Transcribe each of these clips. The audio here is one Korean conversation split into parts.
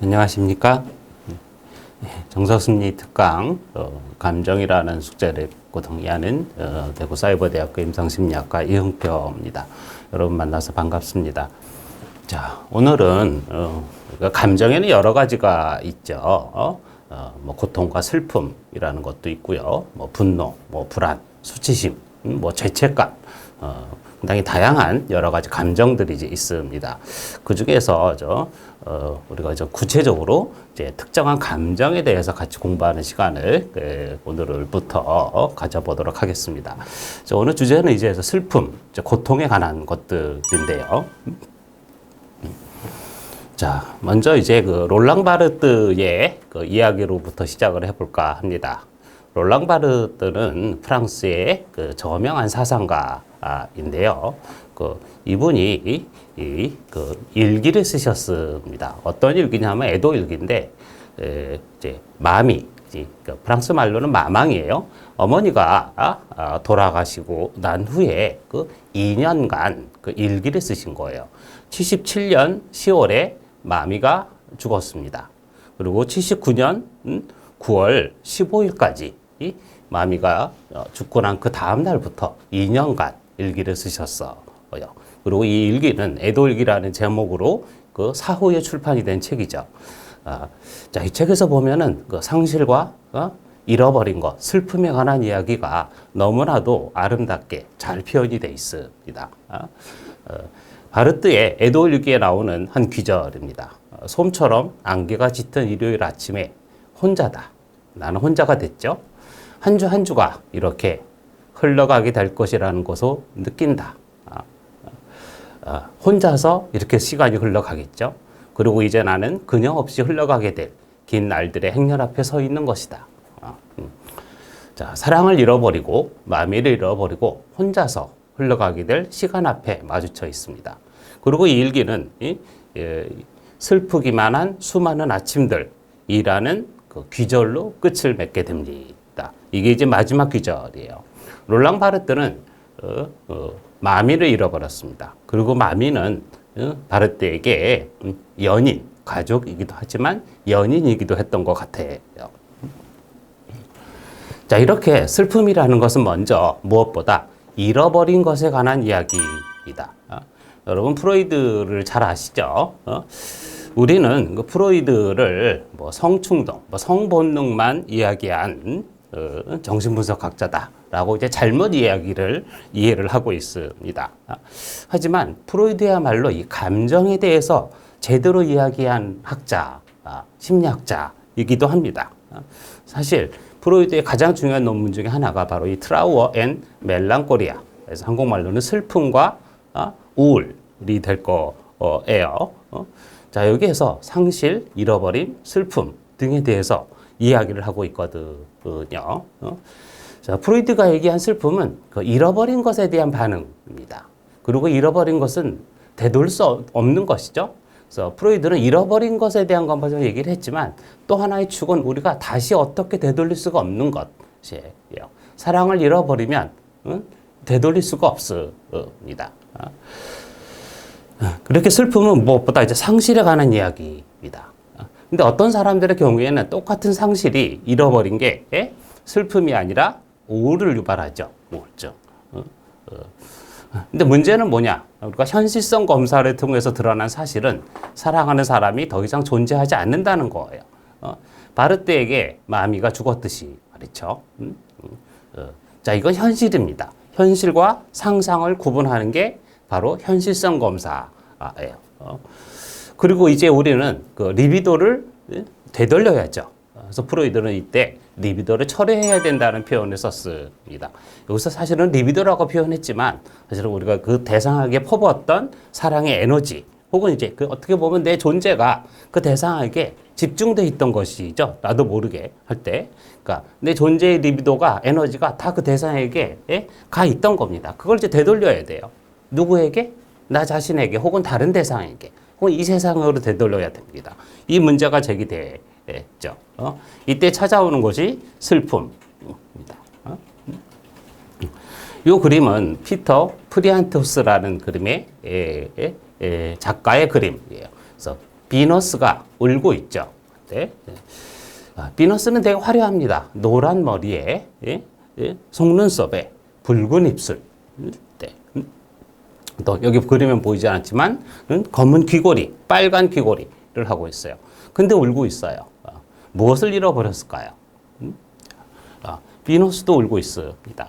안녕하십니까? 예, 정서심리 특강 어, 감정이라는 숙제를 고등이하는 어, 대구 사이버대학교 임상심리학과 이흥표입니다. 여러분 만나서 반갑습니다. 자, 오늘은 어, 우리가 감정에는 여러 가지가 있죠. 어? 어, 뭐 고통과 슬픔이라는 것도 있고요. 뭐 분노, 뭐 불안, 수치심, 음, 뭐 죄책감. 어, 상당히 다양한 여러 가지 감정들이 있습니다. 그 중에서 저 어, 우리가 좀 구체적으로 이제 특정한 감정에 대해서 같이 공부하는 시간을 그, 오늘부터 가져보도록 하겠습니다. 자, 오늘 주제는 이제 슬픔, 이제 고통에 관한 것들인데요. 자, 먼저 이제 그 롤랑 바르트의 그 이야기로부터 시작을 해볼까 합니다. 롤랑 바르트는 프랑스의 그 저명한 사상가인데요. 그 이분이 이, 이, 그 일기를 쓰셨습니다. 어떤 일기냐면 애도 일기인데 에, 이제 마미, 그 프랑스 말로는 마망이에요. 어머니가 아, 아, 돌아가시고 난 후에 그 2년간 그 일기를 쓰신 거예요. 77년 10월에 마미가 죽었습니다. 그리고 79년 9월 15일까지 이 마미가 어, 죽고 난 그 다음 날부터 2년간 일기를 쓰셨어 요. 그리고 이 일기는 애도일기라는 제목으로 그 사후에 출판이 된 책이죠. 아, 자, 이 책에서 보면은 그 상실과 어? 잃어버린 것, 슬픔에 관한 이야기가 너무나도 아름답게 잘 표현이 돼 있습니다. 아, 어, 바르트의 에도일기에 나오는 한 귀절입니다. 어, 솜처럼 안개가 짙은 일요일 아침에 혼자다. 나는 혼자가 됐죠. 한 주한 주가 이렇게 흘러가게 될 것이라는 것을 느낀다. 아, 아, 혼자서 이렇게 시간이 흘러가겠죠. 그리고 이제 나는 그녀 없이 흘러가게 될 긴 날들의 행렬 앞에 서 있는 것이다. 아, 음. 자, 사랑을 잃어버리고 마음을 잃어버리고 혼자서 흘러가게 될 시간 앞에 마주쳐 있습니다. 그리고 이 일기는 이, 예, 슬프기만 한 수많은 아침들이라는 그 귀절로 끝을 맺게 됩니다. 이게 이제 마지막 귀절이에요. 롤랑 바르트는 어, 어, 마미를 잃어버렸습니다. 그리고 마미는 어, 바르트에게 음, 연인, 가족이기도 하지만 연인이기도 했던 것 같아요. 자, 이렇게 슬픔이라는 것은 먼저 무엇보다 잃어버린 것에 관한 이야기이다. 어? 여러분 프로이드를 잘 아시죠? 어? 우리는 그 프로이드를 뭐 성충동, 뭐 성본능만 이야기한 어, 정신분석학자다 라고 이제 잘못 이야기를 이해를 하고 있습니다. 어? 하지만 프로이드야말로 이 감정에 대해서 제대로 이야기한 학자, 아, 심리학자이기도 합니다. 어? 사실 프로이드의 가장 중요한 논문 중에 하나가 바로 이 트라우어 앤 멜랑콜리아. 그래서 한국말로는 슬픔과 어, 우울이 될 거예요. 어? 자, 여기에서 상실, 잃어버림, 슬픔 등에 대해서 이야기를 하고 있거든요. 어? 자, 프로이드가 얘기한 슬픔은 그 잃어버린 것에 대한 반응입니다. 그리고 잃어버린 것은 되돌릴 수 없는 것이죠. 그래서 프로이드는 잃어버린 것에 대한 것만 얘기를 했지만 또 하나의 축은 우리가 다시 어떻게 되돌릴 수가 없는 것이에요. 사랑을 잃어버리면 응? 되돌릴 수가 없습니다. 그렇게 슬픔은 무엇보다 이제 상실에 관한 이야기입니다. 근데 어떤 사람들의 경우에는 똑같은 상실이 잃어버린 게 예? 슬픔이 아니라 우울을 유발하죠. 우울증. 어? 어. 근데 문제는 뭐냐? 우리가 현실성 검사를 통해서 드러난 사실은 사랑하는 사람이 더 이상 존재하지 않는다는 거예요. 어? 바르트에게 마미가 죽었듯이 말이죠. 음? 음. 어. 자, 이건 현실입니다. 현실과 상상을 구분하는 게 바로 현실성 검사예요. 어? 그리고 이제 우리는 그 리비도를 되돌려야죠. 그래서 프로이드는 이때 리비도를 철회해야 된다는 표현을 썼습니다. 여기서 사실은 리비도라고 표현했지만 사실은 우리가 그 대상에게 퍼부었던 사랑의 에너지 혹은 이제 그 어떻게 보면 내 존재가 그 대상에게 집중돼 있던 것이죠. 나도 모르게 할 때. 그러니까 내 존재의 리비도가 에너지가 다 그 대상에게 예? 가 있던 겁니다. 그걸 이제 되돌려야 돼요. 누구에게? 나 자신에게 혹은 다른 대상에게 혹은 이 세상으로 되돌려야 됩니다. 이 문제가 제기 되죠. 어? 이때 찾아오는 것이 슬픔입니다. 어? 이 그림은 피터 프리안토스라는 그림의 에, 에, 에, 작가의 그림이에요. 그래서 비너스가 울고 있죠. 네. 아, 비너스는 되게 화려합니다. 노란 머리에 예? 예? 속눈썹에 붉은 입술. 음, 네. 음. 또 여기 그리면 보이지 않지만 음, 검은 귀걸이, 빨간 귀걸이를 하고 있어요. 근데 울고 있어요. 아, 무엇을 잃어버렸을까요? 음? 아, 비너스도 울고 있습니다.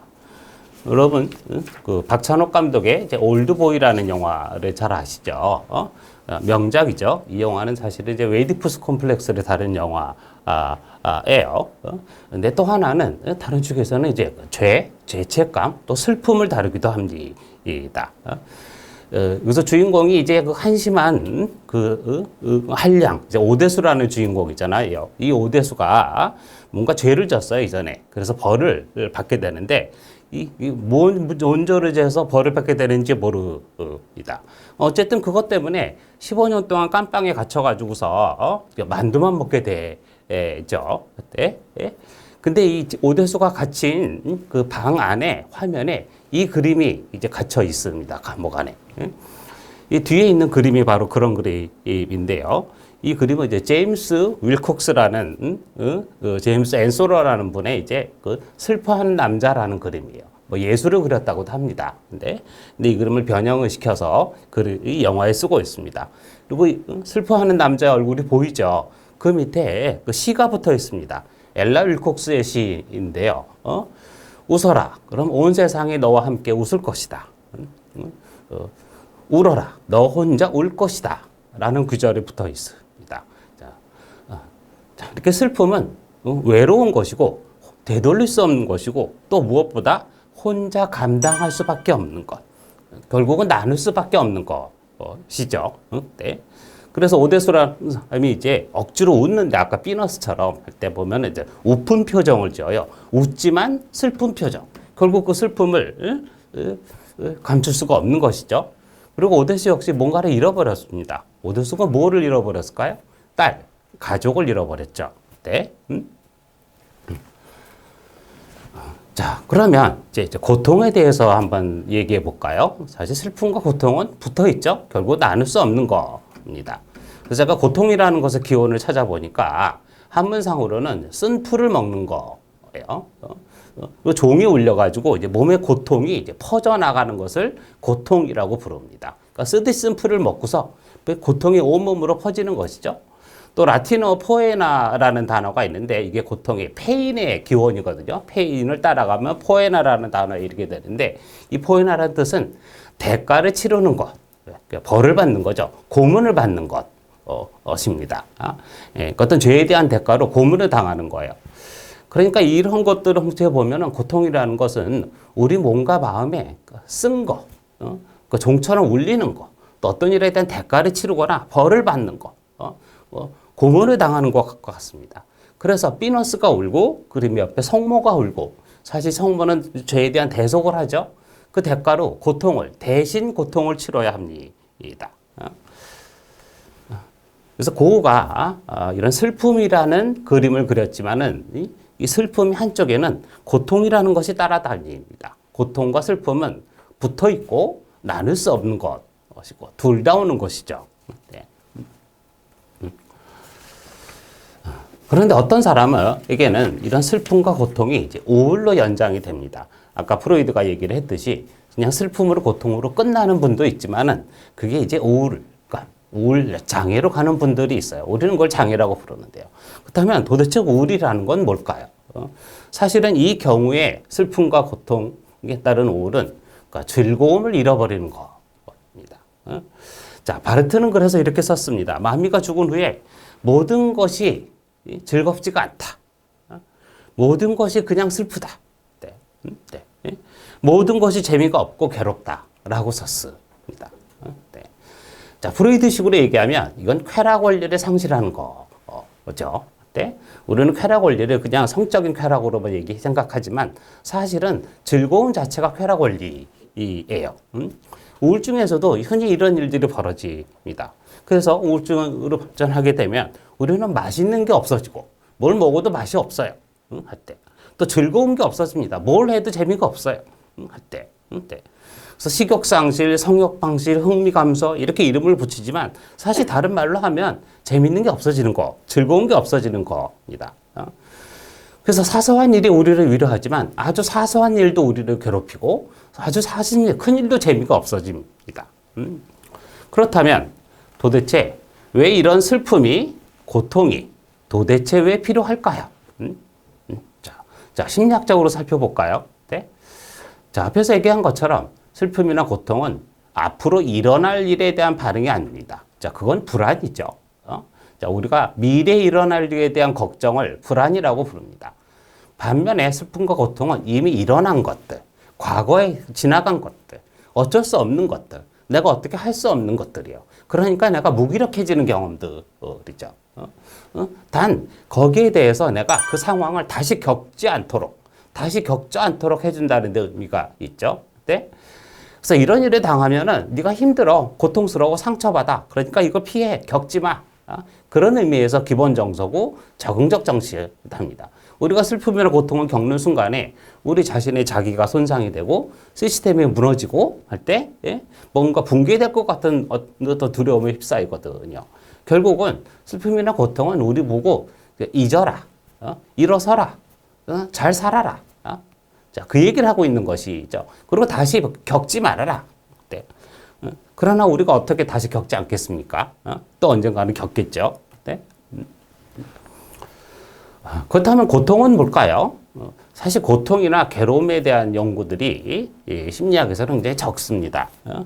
여러분, 음, 그 박찬욱 감독의 올드보이라는 영화를 잘 아시죠? 어? 어, 명작이죠. 이 영화는 사실은 이제 웨이디푸스 콤플렉스를 다룬 영화예요. 어? 근데 또 하나는 다른 축에서는 이제 죄, 죄책감, 또 슬픔을 다루기도 합니다. 어? 어, 그래서 주인공이 이제 그 한심한 그 어, 어, 한량, 이제 오대수라는 주인공이잖아요. 이 오대수가 뭔가 죄를 졌어요 이전에. 그래서 벌을 받게 되는데 이, 이뭔 원조를 재서 벌을 받게 되는지 모릅니다. 어쨌든 그것 때문에 15년 동안 깜빵에 갇혀가지고서 어? 만두만 먹게 되죠. 그때. 예? 근데 이 오대수가 갇힌 그 방 안에 화면에 이 그림이 이제 갇혀 있습니다. 감옥 안에. 예? 이 뒤에 있는 그림이 바로 그런 그림인데요. 이 그림은 이제 제임스 윌콕스라는 음, 어, 그 제임스 앤소러라는 분의 이제 그 슬퍼하는 남자라는 그림이에요. 뭐 예술을 그렸다고도 합니다. 근데, 근데 이 그림을 변형을 시켜서 그이 영화에 쓰고 있습니다. 그리고 이 슬퍼하는 남자의 얼굴이 보이죠. 그 밑에 그 시가 붙어 있습니다. 엘라 윌콕스의 시인데요. 어? 웃어라. 그럼 온 세상이 너와 함께 웃을 것이다. 음, 어, 울어라. 너 혼자 울 것이다. 라는 구절이 붙어 있습니다. 자, 어, 자, 이렇게 슬픔은 어, 외로운 것이고 되돌릴 수 없는 것이고 또 무엇보다 혼자 감당할 수밖에 없는 것. 결국은 나눌 수밖에 없는 것이죠. 어, 네. 그래서 오대수라는 사람이 이제 억지로 웃는데 아까 피너스처럼 할 때 보면 이제 웃픈 표정을 지어요. 웃지만 슬픈 표정. 결국 그 슬픔을 감출 수가 없는 것이죠. 그리고 오대수 역시 뭔가를 잃어버렸습니다. 오대수가 뭐를 잃어버렸을까요? 딸, 가족을 잃어버렸죠. 네. 음? 자, 그러면 이제 고통에 대해서 한번 얘기해 볼까요? 사실 슬픔과 고통은 붙어 있죠. 결국 나눌 수 없는 겁니다. 그래서 제가 고통이라는 것의 기원을 찾아보니까 한문상으로는 쓴 풀을 먹는 거예요. 어? 어, 종이 울려가지고 이제 몸의 고통이 이제 퍼져나가는 것을 고통이라고 부릅니다. 그러니까 쓰디 쓴 풀을 먹고서 그 고통이 온몸으로 퍼지는 것이죠. 또 라틴어 포에나라는 단어가 있는데 이게 고통의 페인의 기원이거든요. 페인을 따라가면 포에나라는 단어에 이르게 되는데 이 포에나라는 뜻은 대가를 치르는 것, 그러니까 벌을 받는 거죠. 고문을 받는 것. 어, 것입니다. 아, 예, 그 어떤 죄에 대한 대가로 고문을 당하는 거예요. 그러니까 이런 것들을 훔쳐 보면은 고통이라는 것은 우리 몸과 마음에 쓴 거, 어? 그 종처럼 울리는 거, 또 어떤 일에 대한 대가를 치르거나 벌을 받는 거, 어? 어, 고문을 당하는 것 같습니다. 그래서 피너스가 울고 그림 옆에 성모가 울고 사실 성모는 죄에 대한 대속을 하죠. 그 대가로 고통을 대신 고통을 치러야 합니다. 그래서 고우가 이런 슬픔이라는 그림을 그렸지만은 이 슬픔이 한쪽에는 고통이라는 것이 따라다닙니다. 고통과 슬픔은 붙어 있고 나눌 수 없는 것이고 둘 다 오는 것이죠. 네. 그런데 어떤 사람에게는 이런 슬픔과 고통이 이제 우울로 연장이 됩니다. 아까 프로이드가 얘기를 했듯이 그냥 슬픔으로 고통으로 끝나는 분도 있지만은 그게 이제 우울, 우울 장애로 가는 분들이 있어요. 우리는 그걸 장애라고 부르는데요. 그렇다면 도대체 우울이라는 건 뭘까요? 어? 사실은 이 경우에 슬픔과 고통에 따른 우울은 그러니까 즐거움을 잃어버리는 겁니다. 어? 자, 바르트는 그래서 이렇게 썼습니다. 마미가 죽은 후에 모든 것이 즐겁지가 않다. 어? 모든 것이 그냥 슬프다. 네. 음, 네. 예? 모든 것이 재미가 없고 괴롭다라고 썼습니다. 어? 네. 자, 프로이드식으로 얘기하면 이건 쾌락 원리를 상실하는 거죠. 네? 우리는 쾌락 원리를 그냥 성적인 쾌락으로만 얘기 생각하지만 사실은 즐거움 자체가 쾌락 원리예요. 음? 우울증에서도 흔히 이런 일들이 벌어집니다. 그래서 우울증으로 발전하게 되면 우리는 맛있는 게 없어지고 뭘 먹어도 맛이 없어요. 할 때. 또 즐거운 게 없어집니다. 뭘 해도 재미가 없어요. 할 때. 때. 그래서 식욕상실, 성욕방실, 흥미감소 이렇게 이름을 붙이지만 사실 다른 말로 하면 재밌는 게 없어지는 거, 즐거운 게 없어지는 겁니다. 어? 그래서 사소한 일이 우리를 위로하지만 아주 사소한 일도 우리를 괴롭히고 아주 일, 큰 일도 재미가 없어집니다. 음? 그렇다면 도대체 왜 이런 슬픔이, 고통이 도대체 왜 필요할까요? 음? 음? 자, 자, 심리학적으로 살펴볼까요? 네? 자, 앞에서 얘기한 것처럼 슬픔이나 고통은 앞으로 일어날 일에 대한 반응이 아닙니다. 자, 그건 불안이죠. 어? 자, 우리가 미래에 일어날 일에 대한 걱정을 불안이라고 부릅니다. 반면에 슬픔과 고통은 이미 일어난 것들, 과거에 지나간 것들, 어쩔 수 없는 것들, 내가 어떻게 할 수 없는 것들이요. 그러니까 내가 무기력해지는 경험들이죠. 어? 어? 단 거기에 대해서 내가 그 상황을 다시 겪지 않도록, 다시 겪지 않도록 해준다는 데 의미가 있죠. 네? 그래서 이런 일을 당하면은 네가 힘들어, 고통스러워, 상처받아. 그러니까 이걸 피해, 겪지 마. 어? 그런 의미에서 기본 정서고 적응적 정신합니다. 우리가 슬픔이나 고통을 겪는 순간에 우리 자신의 자기가 손상이 되고 시스템이 무너지고 할때 예? 뭔가 붕괴될 것 같은 어떤 두려움에 휩싸이거든요. 결국은 슬픔이나 고통은 우리 보고 잊어라, 어? 일어서라, 어? 잘 살아라. 어? 자, 그 얘기를 하고 있는 것이죠. 그리고 다시 겪지 말아라. 네. 어? 그러나 우리가 어떻게 다시 겪지 않겠습니까? 어? 또 언젠가는 겪겠죠. 네? 아, 그렇다면 고통은 뭘까요? 어, 사실 고통이나 괴로움에 대한 연구들이 이 심리학에서는 굉장히 적습니다. 어?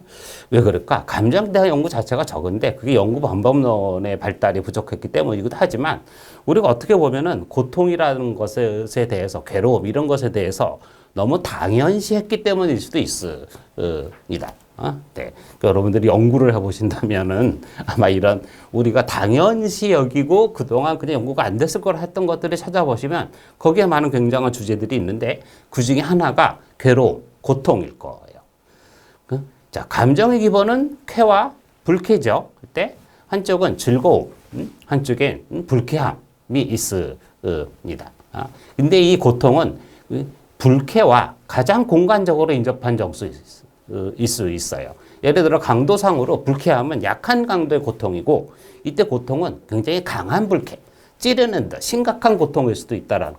왜 그럴까? 감정에 대한 연구 자체가 적은데 그게 연구 방법론의 발달이 부족했기 때문이기도 하지만 우리가 어떻게 보면은 고통이라는 것에 대해서 괴로움 이런 것에 대해서 너무 당연시했기 때문일 수도 있습니다. 어? 네. 그러니까 여러분들이 연구를 해보신다면은 아마 이런 우리가 당연시 여기고 그동안 그냥 연구가 안 됐을 거라 했던 것들을 찾아보시면 거기에 많은 굉장한 주제들이 있는데 그 중에 하나가 괴로움, 고통일 거예요. 그? 자, 감정의 기본은 쾌와 불쾌죠. 그때 한쪽은 즐거움, 음? 한쪽엔 음, 불쾌함이 있습니다. 아, 근데 이 고통은 불쾌와 가장 공간적으로 인접한 정수 있습니다. 일수 있어요. 예를 들어 강도상으로 불쾌함은 약한 강도의 고통이고 이때 고통은 굉장히 강한 불쾌, 찌르는 듯 심각한 고통일 수도 있다는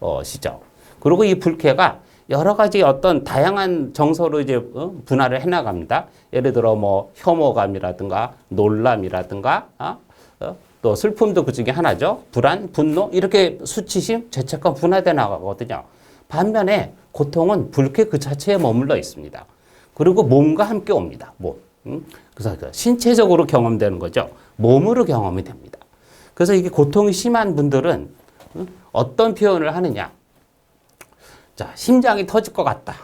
것이죠. 그리고 이 불쾌가 여러 가지 어떤 다양한 정서로 이제 어, 분할을 해나갑니다. 예를 들어 뭐 혐오감이라든가 놀람이라든가 어? 어? 또 슬픔도 그 중에 하나죠. 불안, 분노 이렇게 수치심, 죄책감 분화돼 나가거든요. 반면에 고통은 불쾌 그 자체에 머물러 있습니다. 그리고 몸과 함께 옵니다. 몸. 음? 그래서 그 신체적으로 경험되는 거죠. 몸으로 경험이 됩니다. 그래서 이게 고통이 심한 분들은 음? 어떤 표현을 하느냐. 자, 심장이 터질 것 같다.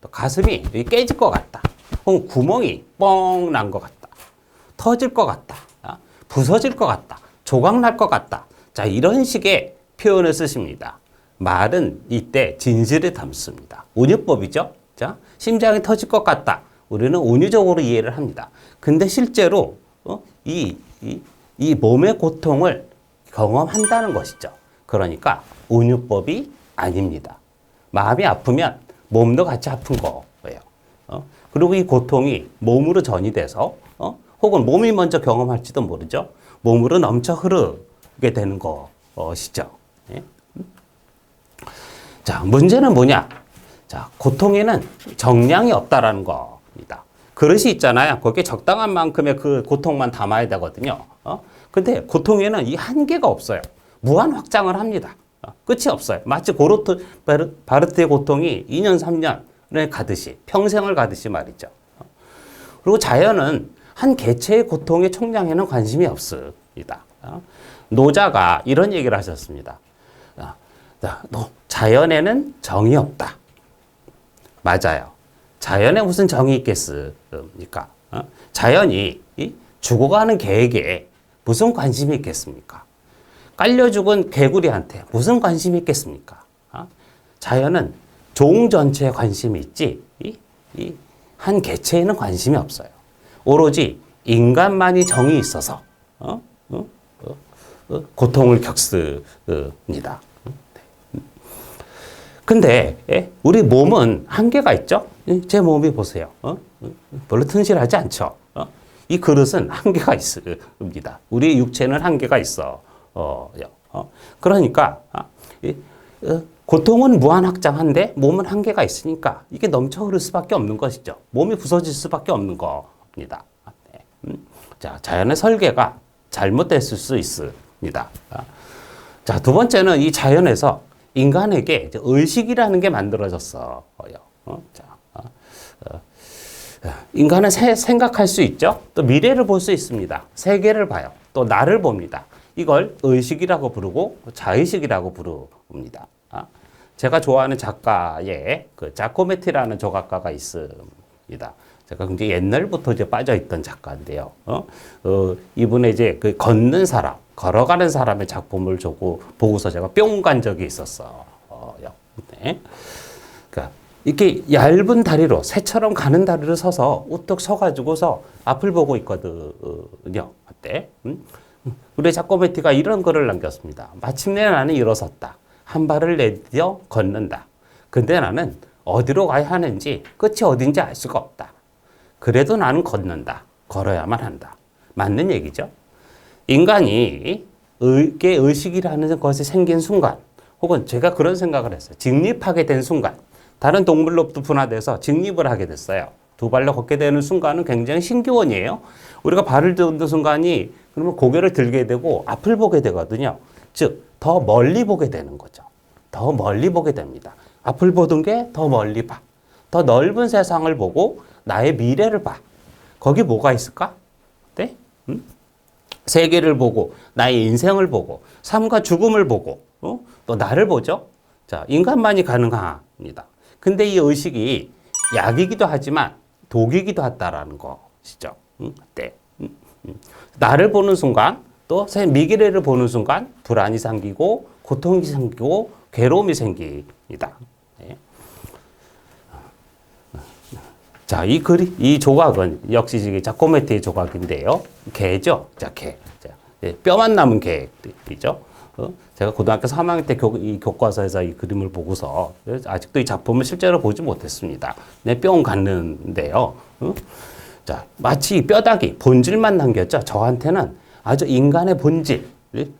또 가슴이 깨질 것 같다. 혹은 구멍이 뻥 난 것 같다. 터질 것 같다. 아, 부서질 것 같다. 조각 날 것 같다. 자, 이런 식의 표현을 쓰십니다. 말은 이때 진실을 담습니다. 운유법이죠. 자, 심장이 터질 것 같다. 우리는 운유적으로 이해를 합니다. 근데 실제로 어? 이, 이, 이 몸의 고통을 경험한다는 것이죠. 그러니까 운유법이 아닙니다. 마음이 아프면 몸도 같이 아픈 거예요. 어? 그리고 이 고통이 몸으로 전이돼서 어? 혹은 몸이 먼저 경험할지도 모르죠. 몸으로 넘쳐 흐르게 되는 것이죠. 예? 자, 문제는 뭐냐? 자, 고통에는 정량이 없다라는 겁니다. 그릇이 있잖아요. 거기에 적당한 만큼의 그 고통만 담아야 되거든요. 어? 근데 고통에는 이 한계가 없어요. 무한 확장을 합니다. 어? 끝이 없어요. 마치 고로트 바르트의 고통이 2년, 3년을 가듯이, 평생을 가듯이 말이죠. 어? 그리고 자연은 한 개체의 고통의 총량에는 관심이 없습니다. 어? 노자가 이런 얘기를 하셨습니다. 어, 자연에는 정이 없다. 맞아요. 자연에 무슨 정이 있겠습니까? 어? 자연이 죽어가는 개에게 무슨 관심이 있겠습니까? 깔려 죽은 개구리한테 무슨 관심이 있겠습니까? 어? 자연은 종 전체에 관심이 있지, 이, 이, 한 개체에는 관심이 없어요. 오로지 인간만이 정이 있어서, 어? 어? 어? 고통을 겪습니다. 근데 예, 우리 몸은 한계가 있죠. 예, 제 몸이 보세요. 어? 별로 튼실하지 않죠. 어? 이 그릇은 한계가 있습니다. 우리 육체는 한계가 있어. 어, 어? 그러니까 아, 이, 어, 고통은 무한확장한데 몸은 한계가 있으니까 이게 넘쳐 흐를 수밖에 없는 것이죠. 몸이 부서질 수밖에 없는 겁니다. 네. 음. 자, 자연의 설계가 잘못됐을 수 있습니다. 아. 자, 두 번째는 이 자연에서 인간에게 의식이라는 게 만들어졌어요. 어? 자, 어, 어, 인간은 세, 생각할 수 있죠. 또 미래를 볼 수 있습니다. 세계를 봐요. 또 나를 봅니다. 이걸 의식이라고 부르고 자의식이라고 부릅니다. 아, 제가 좋아하는 작가의 그 자코메티라는 조각가가 있습니다. 제가 굉장히 옛날부터 이제 빠져있던 작가인데요. 어? 어, 이분의 이제 그 걷는 사람, 걸어가는 사람의 작품을 보고, 보고서 제가 뿅 간 적이 있었어. 어, 네. 그러니까 이렇게 얇은 다리로, 새처럼 가는 다리를 서서 우뚝 서가지고서 앞을 보고 있거든요. 그때. 음? 우리 자코메티가 이런 글을 남겼습니다. 마침내 나는 일어섰다. 한 발을 내디뎌 걷는다. 근데 나는 어디로 가야 하는지 끝이 어딘지 알 수가 없다. 그래도 나는 걷는다. 걸어야만 한다. 맞는 얘기죠. 인간이 의계 의식이라는 것이 생긴 순간, 혹은 제가 그런 생각을 했어요. 직립하게 된 순간, 다른 동물로부터 분화돼서 직립을 하게 됐어요. 두 발로 걷게 되는 순간은 굉장히 신기원이에요. 우리가 발을 드는 순간이 그러면 고개를 들게 되고 앞을 보게 되거든요. 즉, 더 멀리 보게 되는 거죠. 더 멀리 보게 됩니다. 앞을 보던 게 더 멀리 봐. 더 넓은 세상을 보고 나의 미래를 봐. 거기 뭐가 있을까? 네? 음? 세계를 보고 나의 인생을 보고 삶과 죽음을 보고 어? 또 나를 보죠. 자, 인간만이 가능합니다. 근데 이 의식이 약이기도 하지만 독이기도 하다라는 것이죠. 음? 네. 음? 음. 나를 보는 순간 또 미래를 보는 순간 불안이 생기고 고통이 생기고 괴로움이 생깁니다. 네. 자, 이 그리, 이 조각은 역시 이게 자코메티의 조각인데요. 개죠. 자, 개. 자, 네, 뼈만 남은 개이죠. 어? 제가 고등학교 3학년 때 교, 이 교과서에서 이 그림을 보고서 아직도 이 작품을 실제로 보지 못했습니다. 내뿅 갔는데요. 어? 자, 마치 뼈다귀, 본질만 남겼죠. 저한테는 아주 인간의 본질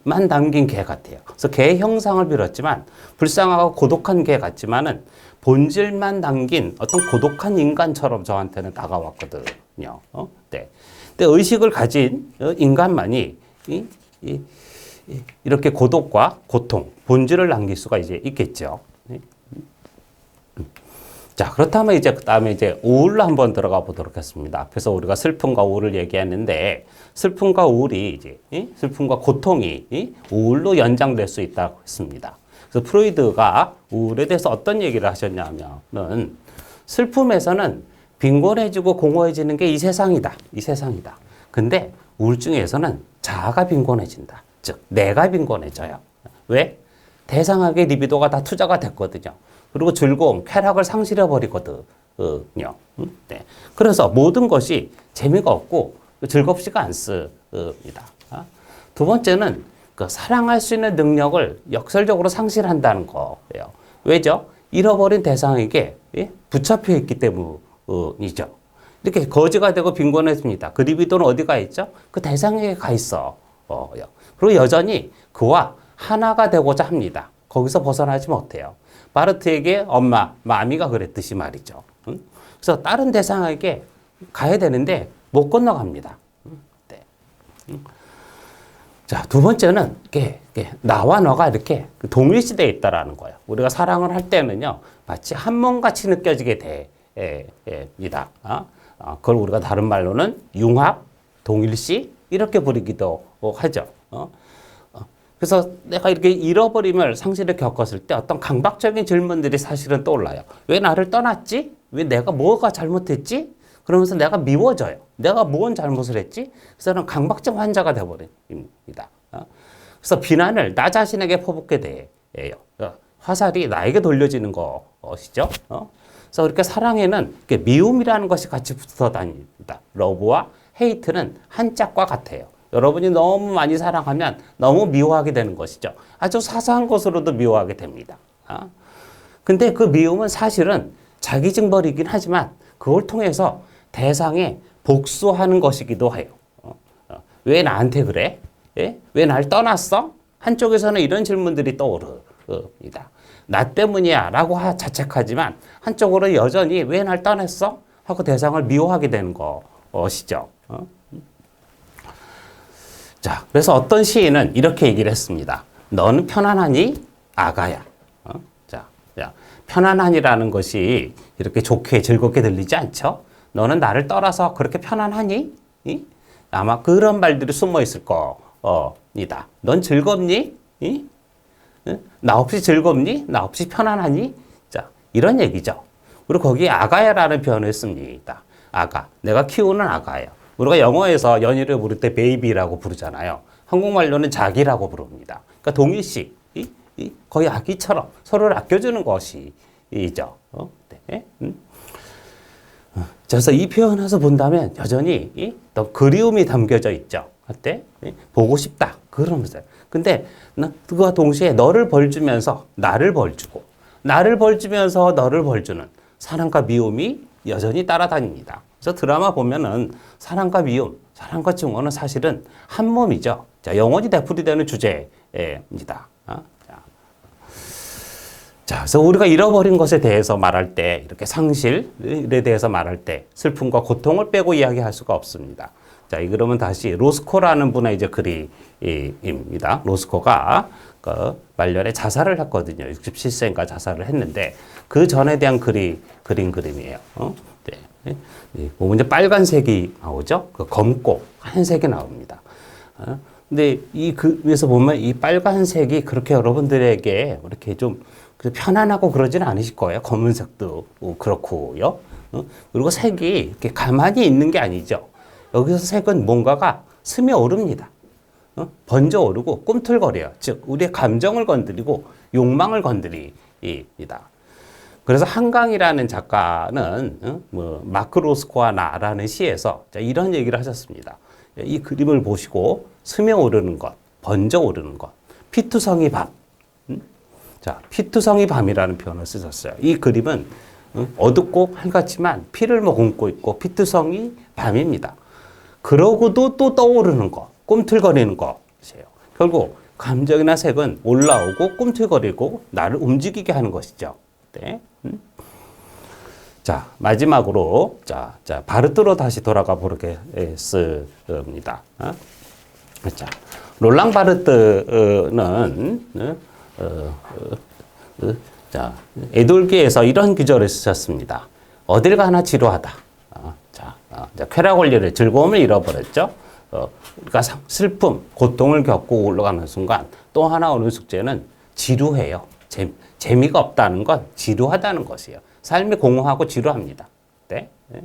만 담긴 개 같아요. 그래서 개 형상을 빌었지만 불쌍하고 고독한 개 같지만은 본질만 담긴 어떤 고독한 인간처럼 저한테는 다가왔거든요. 어? 네. 근데 의식을 가진 어, 인간만이 이, 이, 이, 이렇게 고독과 고통, 본질을 남길 수가 이제 있겠죠. 네. 자, 그렇다면 이제 그 다음에 이제 우울로 한번 들어가 보도록 하겠습니다. 앞에서 우리가 슬픔과 우울을 얘기했는데 슬픔과 우울이 이제 슬픔과 고통이 우울로 연장될 수 있다고 했습니다. 그래서 프로이드가 우울에 대해서 어떤 얘기를 하셨냐면은 슬픔에서는 빈곤해지고 공허해지는 게 이 세상이다. 이 세상이다. 근데 우울증에서는 자아가 빈곤해진다. 즉, 내가 빈곤해져요. 왜? 대상에게 리비도가 다 투자가 됐거든요. 그리고 즐거움, 쾌락을 상실해 버리거든요. 네. 그래서 모든 것이 재미가 없고 즐겁지가 않습니다. 아? 두 번째는 그 사랑할 수 있는 능력을 역설적으로 상실한다는 거예요. 왜죠? 잃어버린 대상에게 예? 붙잡혀 있기 때문이죠. 이렇게 거지가 되고 빈곤해집니다. 그 리비도는 어디 가 있죠? 그 대상에게 가 있어요. 그리고 여전히 그와 하나가 되고자 합니다. 거기서 벗어나지 못해요. 바르트에게 엄마, 마미가 그랬듯이 말이죠. 그래서 다른 대상에게 가야 되는데 못 건너갑니다. 네. 자, 두 번째는 이게, 이게 나와 너가 이렇게 동일시대에 있다라는 거예요. 우리가 사랑을 할 때는요, 마치 한 몸같이 느껴지게 됩니다. 어? 어, 그걸 우리가 다른 말로는 융합, 동일시 이렇게 부르기도 하죠. 어? 어? 그래서 내가 이렇게 잃어버림을 상실을 겪었을 때 어떤 강박적인 질문들이 사실은 떠올라요. 왜 나를 떠났지? 왜 내가 뭐가 잘못했지? 그러면서 내가 미워져요. 내가 뭔 잘못을 했지? 그래서 강박증 환자가 되어버립니다. 어? 그래서 비난을 나 자신에게 퍼붓게 돼요. 어, 화살이 나에게 돌려지는 것이죠. 어? 그래서 이렇게 사랑에는 미움이라는 것이 같이 붙어 다닙니다. 러브와 헤이트는 한 짝과 같아요. 여러분이 너무 많이 사랑하면 너무 미워하게 되는 것이죠. 아주 사소한 것으로도 미워하게 됩니다. 근데 그 미움은 사실은 자기 징벌이긴 하지만 그걸 통해서 대상에 복수하는 것이기도 해요. 어, 어, 왜 나한테 그래? 예? 왜 날 떠났어? 한쪽에서는 이런 질문들이 떠오릅니다. 나 때문이야 라고 하- 자책하지만 한쪽으로 여전히 왜 날 떠났어? 하고 대상을 미워하게 되는 것이죠. 어? 자, 그래서 어떤 시인은 이렇게 얘기를 했습니다. 너는 편안하니? 아가야. 어? 자, 자, 편안하니라는 것이 이렇게 좋게 즐겁게 들리지 않죠? 너는 나를 떠나서 그렇게 편안하니? 이? 아마 그런 말들이 숨어 있을 겁니다. 넌 즐겁니? 이? 응? 나 없이 즐겁니? 나 없이 편안하니? 자, 이런 얘기죠. 그리고 거기에 아가야라는 표현을 씁니다. 아가. 내가 키우는 아가예요. 우리가 영어에서 연희를 부를 때 베이비라고 부르잖아요. 한국말로는 자기라고 부릅니다. 그러니까 동일시, 거의 아기처럼 서로를 아껴주는 것이죠. 어? 네. 음. 어, 그래서 이 표현에서 본다면 여전히 이, 또 그리움이 담겨져 있죠. 어때? 이, 보고 싶다. 그러면서. 근데 나- 그와 동시에 너를 벌주면서 나를 벌주고 나를 벌주면서 너를 벌주는 사랑과 미움이 여전히 따라다닙니다. 그래서 드라마 보면은 사랑과 미움, 사랑과 증오는 사실은 한 몸이죠. 자, 영원히 되풀이되는 주제입니다. 어? 자. 자, 그래서 우리가 잃어버린 것에 대해서 말할 때, 이렇게 상실에 대해서 말할 때, 슬픔과 고통을 빼고 이야기할 수가 없습니다. 자, 이 그러면 다시 로스코라는 분의 이제 글이입니다. 로스코가 그 말년에 자살을 했거든요. 67세인가 자살을 했는데, 그 전에 대한 글이 그린 그림이에요. 어? 네. 이 보면 이제 빨간색이 나오죠? 그 검고 한색이 나옵니다. 어? 근데 이 그에서 보면 이 빨간색이 그렇게 여러분들에게 이렇게 좀 그 편안하고 그러지는 않으실 거예요. 검은색도 그렇고요. 어? 그리고 색이 이렇게 가만히 있는 게 아니죠. 여기서 색은 뭔가가 스며 오릅니다. 어? 번져 오르고 꿈틀거려요. 즉 우리의 감정을 건드리고 욕망을 건드립니다. 그래서 한강이라는 작가는 어? 뭐 마크 로스코와 나라는 시에서 자, 이런 얘기를 하셨습니다. 이 그림을 보시고 스며 오르는 것, 번져 오르는 것, 피투성이 밤. 음? 자, 피투성이 밤이라는 표현을 쓰셨어요. 이 그림은 어, 어둡고 밝았지만 피를 머금고 있고 피투성이 밤입니다. 그러고도 또 떠오르는 것, 꿈틀거리는 것이에요. 결국 감정이나 색은 올라오고 꿈틀거리고 나를 움직이게 하는 것이죠. 네. 음. 자, 마지막으로, 자, 자, 바르트로 다시 돌아가 보겠습니다. 어? 자, 롤랑 바르트는, 자, 에돌기에서 이런 규절을 쓰셨습니다. 어딜 가나 지루하다. 어, 자, 어, 자, 쾌락 원리를 즐거움을 잃어버렸죠. 어, 상- 슬픔, 고통을 겪고 올라가는 순간 또 하나 오는 숙제는 지루해요. 재, 재미가 없다는 건 지루하다는 것이에요. 삶이 공허하고 지루합니다. 네? 네.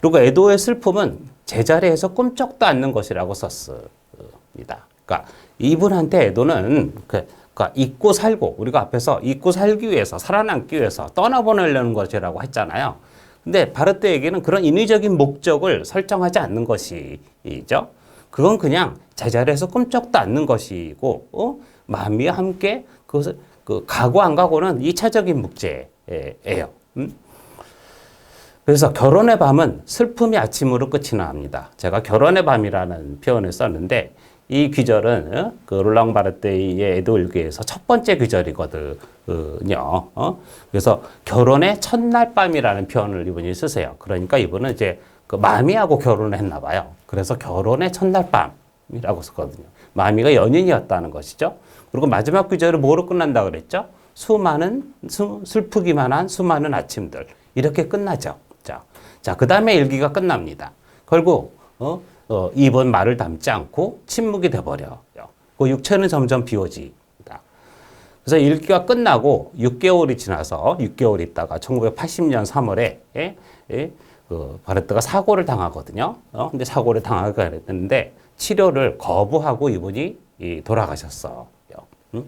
그리고 애도의 슬픔은 제자리에서 꿈쩍도 않는 것이라고 썼습니다. 그러니까 이분한테 애도는 그, 그러니까 잊고 살고 우리가 앞에서 잊고 살기 위해서 살아남기 위해서 떠나보내려는 것이라고 했잖아요. 근데 바르트에게는 그런 인위적인 목적을 설정하지 않는 것이죠. 그건 그냥 제자리에서 꿈쩍도 않는 것이고 어? 마음이 함께 그것을 그 가고 안 가고는 이차적인 문제예요. 음? 그래서 결혼의 밤은 슬픔이 아침으로 끝이 납니다. 제가 결혼의 밤이라는 표현을 썼는데 이 귀절은 어? 그 롤랑 바르테의 에도 일기에서 첫 번째 귀절이거든요. 어? 그래서 결혼의 첫날 밤이라는 표현을 이분이 쓰세요. 그러니까 이분은 이제 그 마미하고 결혼을 했나 봐요. 그래서 결혼의 첫날 밤이라고 썼거든요. 마미가 연인이었다는 것이죠. 그리고 마지막 귀절은 뭐로 끝난다 그랬죠? 수많은 수, 슬프기만 한 수많은 아침들 이렇게 끝나죠. 자, 자, 그 다음에 일기가 끝납니다. 결국, 어, 어, 이번 말을 담지 않고 침묵이 돼버려요. 그 육체는 점점 비워집니다. 그래서 일기가 끝나고 6개월이 지나서 6개월 있다가 1980년 3월에 예, 예, 그 바르트가 사고를 당하거든요. 어, 근데 사고를 당하게 됐는데 치료를 거부하고 이분이 이, 돌아가셨어요. 음?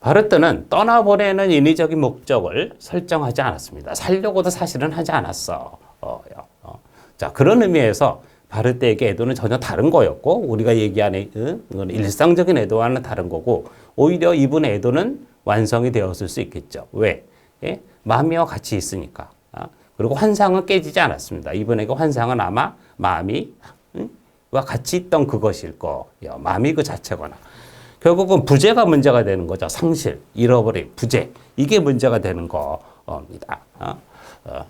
바르트는 떠나보내는 인위적인 목적을 설정하지 않았습니다. 살려고도 사실은 하지 않았어. 어, 어. 자, 그런 의미에서 바르트에게 애도는 전혀 다른 거였고, 우리가 얘기하는 일상적인 애도와는 다른 거고, 오히려 이분의 애도는 완성이 되었을 수 있겠죠. 왜? 예? 마음이와 같이 있으니까. 아, 그리고 환상은 깨지지 않았습니다. 이번에 그 환상은 아마 마음이 응? 와 같이 있던 그것일 거예요. 마음이 그 자체거나. 결국은 부재가 문제가 되는 거죠. 상실, 잃어버린 부재. 이게 문제가 되는 겁니다. 어? 어.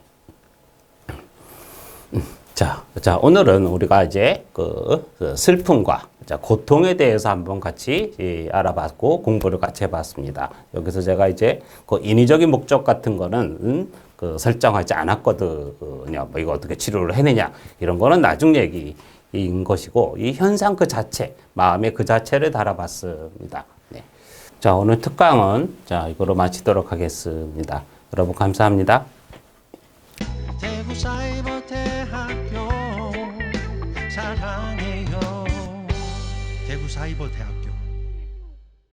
음, 자, 자, 오늘은 우리가 이제 그, 그 슬픔과 자, 고통에 대해서 한번 같이 이, 알아봤고 공부를 같이 해봤습니다. 여기서 제가 이제 그 인위적인 목적 같은 거는 음, 그 설정하지 않았거든요. 뭐 이거 어떻게 치료를 해내냐 이런 거는 나중 얘기인 것이고 이 현상 그 자체, 마음의 그 자체를 달아봤습니다. 네. 자, 오늘 특강은 자 이거로 마치도록 하겠습니다. 여러분 감사합니다. 사랑해요. 대구 사이버 대학교